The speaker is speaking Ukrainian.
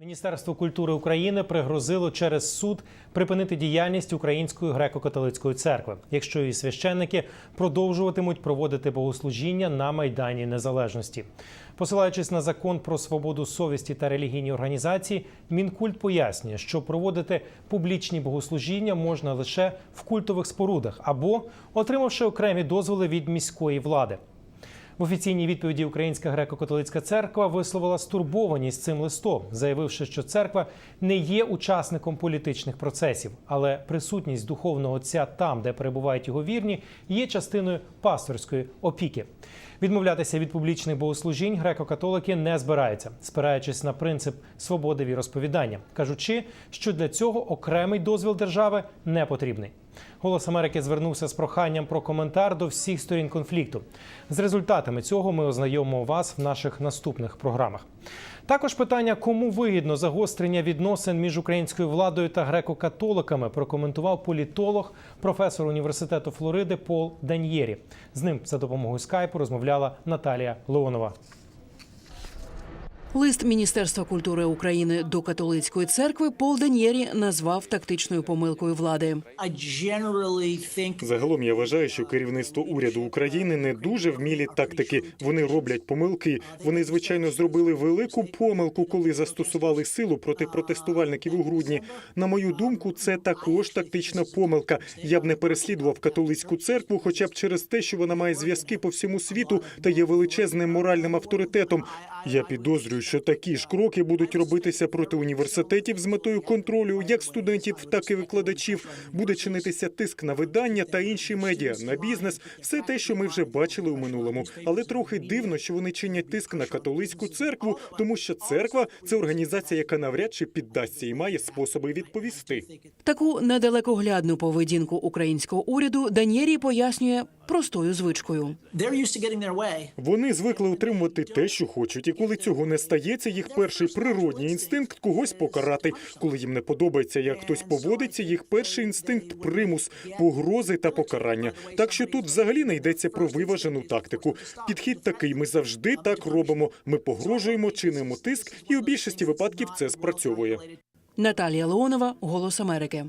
Міністерство культури України пригрозило через суд припинити діяльність Української греко-католицької церкви, якщо її священники продовжуватимуть проводити богослужіння на майдані незалежності. Посилаючись на закон про свободу совісті та релігійні організації, мінкульт пояснює, що проводити публічні богослужіння можна лише в культових спорудах або отримавши окремі дозволи від міської влади. В офіційній відповіді Українська греко-католицька церква висловила стурбованість цим листом, заявивши, що церква не є учасником політичних процесів, але присутність духовного отця там, де перебувають його вірні, є частиною пасторської опіки. Відмовлятися від публічних богослужінь греко-католики не збираються, спираючись на принцип свободи віросповідання, кажучи, що для цього окремий дозвіл держави не потрібний. Голос Америки звернувся з проханням про коментар до всіх сторін конфлікту. З результатами цього ми ознайомимо вас в наших наступних програмах. Також питання, кому вигідно загострення відносин між українською владою та греко-католиками, прокоментував політолог, професор університету Флориди Пол Даньєрі. З ним за допомогою скайпу розмовляла Наталія Леонова. Лист Міністерства культури України до католицької церкви Пол Денєрі назвав тактичною помилкою влади. Загалом я вважаю, що керівництво уряду України не дуже вмілі тактики. Вони роблять помилки. Вони звичайно зробили велику помилку, коли застосували силу проти протестувальників у грудні. На мою думку, це також тактична помилка. Я б не переслідував католицьку церкву, хоча б через те, що вона має зв'язки по всьому світу та є величезним моральним авторитетом. Я підозрюю, що такі ж кроки будуть робитися проти університетів з метою контролю, як студентів, так і викладачів. Буде чинитися тиск на видання та інші медіа, на бізнес, все те, що ми вже бачили у минулому. Але трохи дивно, що вони чинять тиск на католицьку церкву, тому що церква це організація, яка навряд чи піддасться і має способи відповісти. Таку недалекоглядну поведінку українського уряду Данєрі пояснює простою звичкою. Вони звикли утримувати те, що хочуть, і коли цього не стається, їх перший природній інстинкт когось покарати. Коли їм не подобається, як хтось поводиться, їх перший інстинкт примус, погрози та покарання. Так що тут взагалі не йдеться про виважену тактику. Підхід такий: ми завжди так робимо. Ми погрожуємо, чинимо тиск, і у більшості випадків це спрацьовує. Наталія Леонова, Голос Америки.